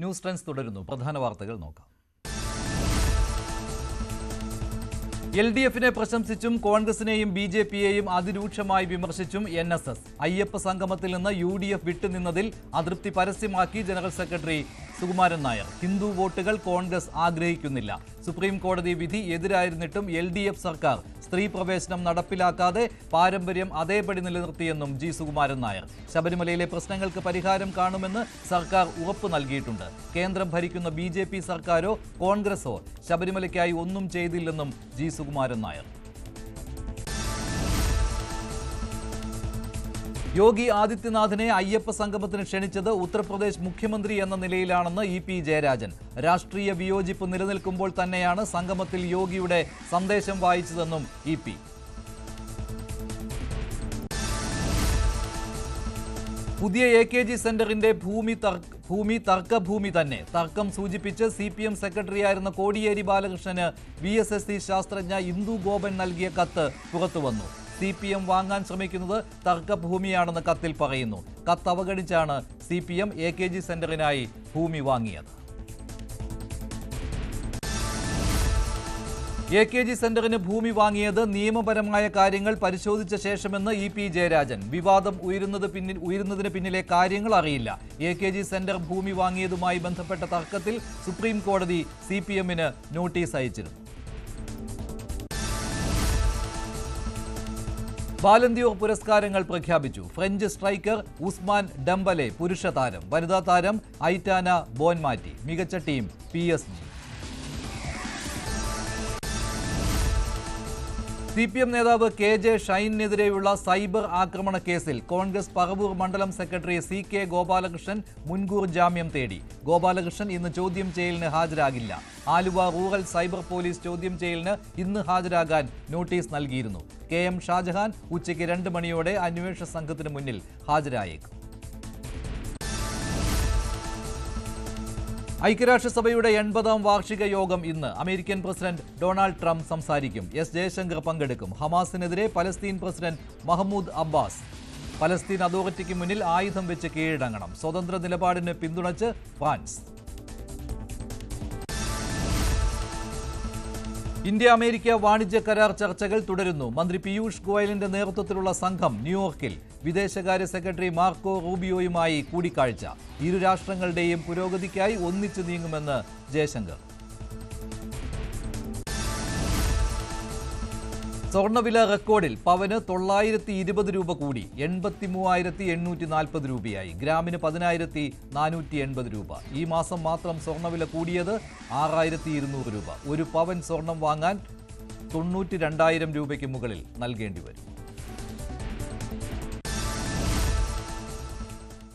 News trends തുടരുന്നു. പ്രധാന വാർത്തകൾ നോക്കാം. എൽ ഡി എഫിനെ പ്രശംസിച്ചും കോൺഗ്രസിനെയും ബി ജെ പിയെയും അതിരൂക്ഷമായി വിമർശിച്ചും എൻ എസ് എസ്. അയ്യപ്പ സംഗമത്തിൽ നിന്ന് യു ഡി എഫ് വിട്ടുനിന്നതിൽ അതൃപ്തി പരസ്യമാക്കി ജനറൽ സെക്രട്ടറി സുകുമാരൻ നായർ. ഹിന്ദു വോട്ടുകൾ കോൺഗ്രസ് ആഗ്രഹിക്കുന്നില്ല. സുപ്രീം കോടതി വിധി എതിരായിരുന്നിട്ടും എൽ ഡി എഫ് സർക്കാർ സ്ത്രീ പ്രവേശനം നടപ്പിലാക്കാതെ പാരമ്പര്യം അതേപടി നിലനിർത്തിയെന്നും ജി സുകുമാരൻ നായർ. ശബരിമലയിലെ പ്രശ്നങ്ങൾക്ക് പരിഹാരം കാണുമെന്ന് സർക്കാർ ഉറപ്പ് നൽകിയിട്ടുണ്ട്. കേന്ദ്രം ഭരിക്കുന്ന ബി സർക്കാരോ കോൺഗ്രസോ ശബരിമലയ്ക്കായി ഒന്നും ചെയ്തില്ലെന്നും ജി സുകുമാരൻ നായർ. യോഗി ആദിത്യനാഥിനെ അയ്യപ്പ സംഗമത്തിന് ക്ഷണിച്ചത് ഉത്തർപ്രദേശ് മുഖ്യമന്ത്രി എന്ന നിലയിലാണെന്ന് ഇ പി ജയരാജൻ. രാഷ്ട്രീയ വിയോജിപ്പ് നിലനിൽക്കുമ്പോൾ തന്നെയാണ് സംഗമത്തിൽ യോഗിയുടെ സന്ദേശം വായിച്ചതെന്നും ഇ പി. പുതിയ എ കെ ജി സെന്ററിന്റെ ഭൂമി ഭൂമി തർക്കഭൂമി തന്നെ. തർക്കം സൂചിപ്പിച്ച് സി പി എം സെക്രട്ടറിയായിരുന്ന കോടിയേരി ബാലകൃഷ്ണന് വി എസ് എസ് സി ശാസ്ത്രജ്ഞ ഇന്ദു ഗോപൻ നൽകിയ കത്ത് പുറത്തുവന്നു സി പി എം വാങ്ങാൻ ശ്രമിക്കുന്നത് തർക്കഭൂമിയാണെന്ന് കത്തിൽ പറയുന്നു. കത്ത് അവഗണിച്ചാണ് C P M A K G സെന്ററിനായി ഭൂമി വാങ്ങിയത്. എ കെ ജി സെന്ററിന് ഭൂമി വാങ്ങിയത് നിയമപരമായ കാര്യങ്ങൾ പരിശോധിച്ച ശേഷമെന്ന് ഇ പി ജയരാജൻ. വിവാദം ഉയരുന്നത് പിന്നിൽ ഉയരുന്നതിന് പിന്നിലെ കാര്യങ്ങൾ അറിയില്ല. എ കെ ജി സെന്റർ ഭൂമി വാങ്ങിയതുമായി ബന്ധപ്പെട്ട തർക്കത്തിൽ സുപ്രീം കോടതി സി പി എമ്മിന് നോട്ടീസ് അയച്ചിരുന്നു. ബാലന്തിയോർ പുരസ്കാരങ്ങൾ പ്രഖ്യാപിച്ചു. ഫ്രഞ്ച് സ്ട്രൈക്കർ ഉസ്മാൻ ഡംബലെ പുരുഷ താരം. വനിതാ താരം ഐറ്റാന ബോൻമാറ്റി. മികച്ച team P S G C P M നേതാവ് കെ ജെ ഷൈനെതിരെയുള്ള സൈബർ ആക്രമണ കേസിൽ കോൺഗ്രസ് പറവൂർ മണ്ഡലം സെക്രട്ടറി സി കെ ഗോപാലകൃഷ്ണൻ മുൻകൂർ ജാമ്യം തേടി. ഗോപാലകൃഷ്ണൻ ഇന്ന് ചോദ്യം ചെയ്യലിന് ഹാജരാകില്ല. ആലുവ റൂറൽ സൈബർ പോലീസ് ചോദ്യം ചെയ്യലിന് ഇന്ന് ഹാജരാകാൻ നോട്ടീസ് നൽകിയിരുന്നു. കെ എം ഷാജഹാൻ ഉച്ചയ്ക്ക് രണ്ട് മണിയോടെ അന്വേഷണ സംഘത്തിന് മുന്നിൽ ഹാജരായേക്കും. ഐക്യരാഷ്ട്രസഭയുടെ എൺപതാം വാർഷിക യോഗം ഇന്ന് അമേരിക്കൻ പ്രസിഡന്റ് ഡൊണാൾഡ് ട്രംപ് സംസാരിക്കും. എസ് ജയശങ്കർ പങ്കെടുക്കും. ഹമാസിനെതിരെ Palestine president Mahmoud Abbas. Palestine അതോറിറ്റിക്ക് മുന്നിൽ ആയുധം വെച്ച് കീഴടങ്ങണം. സ്വതന്ത്ര നിലപാടിന് പിന്തുണച്ച് ഫ്രാൻസ്. ഇന്ത്യ അമേരിക്ക വാണിജ്യ കരാർ ചർച്ചകൾ തുടരുന്നു. മന്ത്രി പീയൂഷ് ഗോയലിന്റെ നേതൃത്വത്തിലുള്ള സംഘം ന്യൂയോർക്കിൽ വിദേശകാര്യ സെക്രട്ടറി മാർക്കോ റൂബിയോയുമായി കൂടിക്കാഴ്ച. ഇരു രാഷ്ട്രങ്ങളുടെയും പുരോഗതിക്കായി ഒന്നിച്ചു നീങ്ങുമെന്ന് ജയശങ്കർ. സ്വർണവില റെക്കോർഡിൽ പവന് തൊള്ളായിരത്തി ഇരുപത് രൂപ കൂടി എൺപത്തി മൂവായിരത്തി എണ്ണൂറ്റി നാൽപ്പത് രൂപയായി. ഗ്രാമിന് പതിനായിരത്തി നാനൂറ്റി എൺപത് രൂപ. ഈ മാസം മാത്രം സ്വർണവില കൂടിയത് ആറായിരത്തി ഇരുന്നൂറ് രൂപ. ഒരു പവൻ സ്വർണം വാങ്ങാൻ തൊണ്ണൂറ്റി രണ്ടായിരം രൂപയ്ക്ക് മുകളിൽ നൽകേണ്ടി വരും.